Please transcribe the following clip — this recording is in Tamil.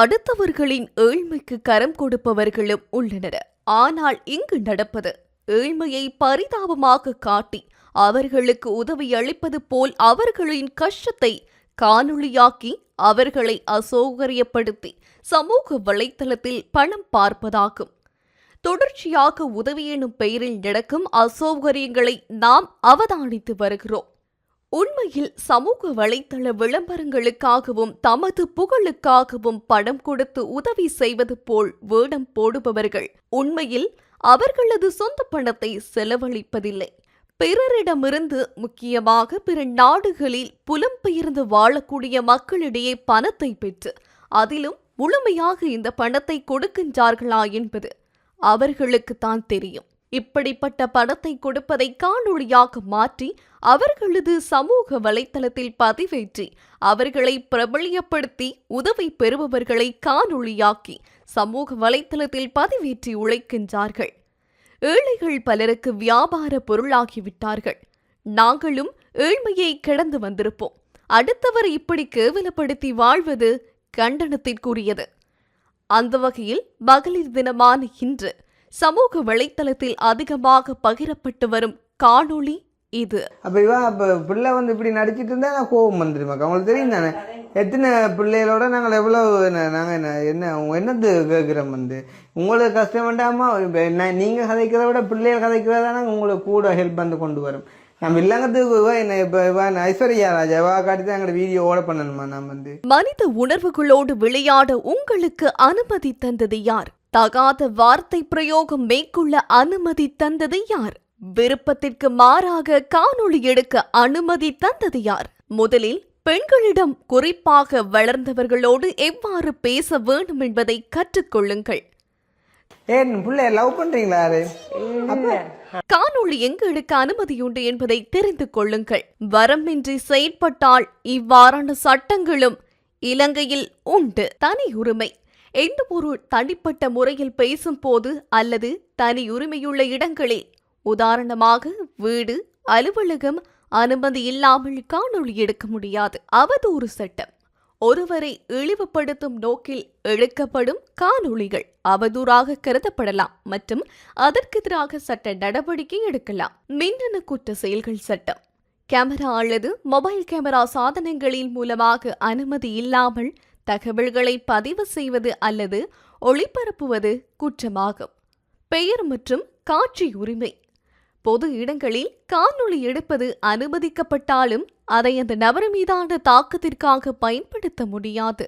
அடுத்தவர்களின் ஏழ்மைக்கு கரம் கொடுப்பவர்களும் உள்ளனர். ஆனால் இங்கு நடப்பது ஏழ்மையை பரிதாபமாக காட்டி அவர்களுக்கு உதவி அளிப்பது போல் அவர்களின் கஷ்டத்தை காணொளியாக்கி அவர்களை அசௌகரியப்படுத்தி சமூக வலைத்தளத்தில் பணம் பார்ப்பதாகும். தொடர்ச்சியாக உதவி எனும் பெயரில் நடக்கும் அசௌகரியங்களை நாம் அவதானித்து வருகிறோம். உண்மையில் சமூக வலைதள விளம்பரங்களுக்காகவும் தமது புகழுக்காகவும் பணம் கொடுத்து உதவி செய்வது போல் வேடம் போடுபவர்கள். உண்மையில் அவர்களது சொந்த பணத்தை செலவழிப்பதில்லை. பிறரிடமிருந்து முக்கியமாக பிற நாடுகளில் புலம்பெயர்ந்து வாழக்கூடிய மக்களிடையே பணத்தை பெற்று அதிலும் முழுமையாக இந்த பணத்தை கொடுக்கின்றார்களா என்பது அவர்களுக்குத்தான் தெரியும். இப்படிப்பட்ட பணத்தை கொடுப்பதை காணொளியாக மாற்றி அவர்களது சமூக வலைத்தளத்தில் பதிவேற்றி அவர்களை பிரபலியப்படுத்தி உதவி பெறுபவர்களை காணொளியாக்கி சமூக வலைத்தளத்தில் பதிவேற்றி உழைக்கின்றார்கள். ஏழைகள் பலருக்கு வியாபார பொருளாகிவிட்டார்கள். நாங்களும் ஏழ்மையை கடந்து வந்திருப்போம். அடுத்தவர் இப்படி கேவலப்படுத்தி வாழ்வது கண்டனத்திற்குரியது. அந்த வகையில் மகளிர் தினமான இன்று சமூக வலைத்தளத்தில் அதிகமாக பகிரப்பட்டு வரும் காணொளி இது. அப்போ இவன் அப்போ பிள்ளை வந்து இப்படி நடிச்சிட்டு இருந்தா நான் கோபம் வந்துருமாக்கா உங்களுக்கு தெரியும் தானே? எத்தனை பிள்ளைகளோட நாங்கள் எவ்வளோ நாங்கள் என்ன என்ன என்னது கேட்குறோம் வந்து? உங்களுக்கு கஷ்டம் வேண்டாமா இப்போ என்ன நீங்கள் கதைக்கிறத விட பிள்ளைகள் கதைக்கிறதா நாங்கள் உங்களுக்கு கூட ஹெல்ப் வந்து கொண்டு வரோம். நம்ம இல்லங்கத்துக்கு இவ என்ன இப்போ ஐஸ்வர்யா ராஜா இவா காட்டி தான் எங்களோட வீடியோ ஓட பண்ணணுமா நான் வந்து? மனித உணர்வுகளோடு விளையாட உங்களுக்கு அனுமதி தந்தது யார்? தகாத வார்த்தை பிரயோகம் மேற்கொள்ள அனுமதி தந்தது யார்? விருப்பத்திற்கு மாறாக காணொளி எடுக்க அனுமதி தந்தது யார்? முதலில் பெண்களிடம் குறிப்பாக வளர்ந்தவர்களோடு எவ்வாறு பேச வேண்டும் என்பதை கற்றுக்கொள்ளுங்கள். ஏன் லவ் அப்போ காணொளி எங்கு எடுக்க அனுமதியுண்டு என்பதை தெரிந்து கொள்ளுங்கள். வரம்பின்றி செயற்பட்டால் இவ்வாறான சட்டங்களும் இலங்கையில் உண்டு. தனி உரிமை. எந்த ஒரு தனிப்பட்ட முறையில் பேசும்போது அல்லது தனி உரிமையுள்ள இடங்களில் உதாரணமாக வீடு அலுவலகம் அனுமதி இல்லாமல் காணொளி எடுக்க முடியாது. அவதூறு சட்டம். ஒருவரை இழிவுபடுத்தும் நோக்கில் எடுக்கப்படும் காணொளிகள் அவதூறாக கருதப்படலாம் மற்றும் அதற்கெதிராக சட்ட நடவடிக்கை எடுக்கலாம். மின்னணு குற்ற செயல்கள் சட்டம். கேமரா அல்லது மொபைல் கேமரா சாதனங்களின் மூலமாக அனுமதி இல்லாமல் தகவல்களை பதிவு செய்வது அல்லது ஒளிபரப்புவது குற்றமாகும். பெயர் மற்றும் காட்சி உரிமை. பொது இடங்களில் காணொளி எடுப்பது அனுமதிக்கப்பட்டாலும் அதை அந்த நபர் மீதான தாக்கத்திற்காக பயன்படுத்த முடியாது.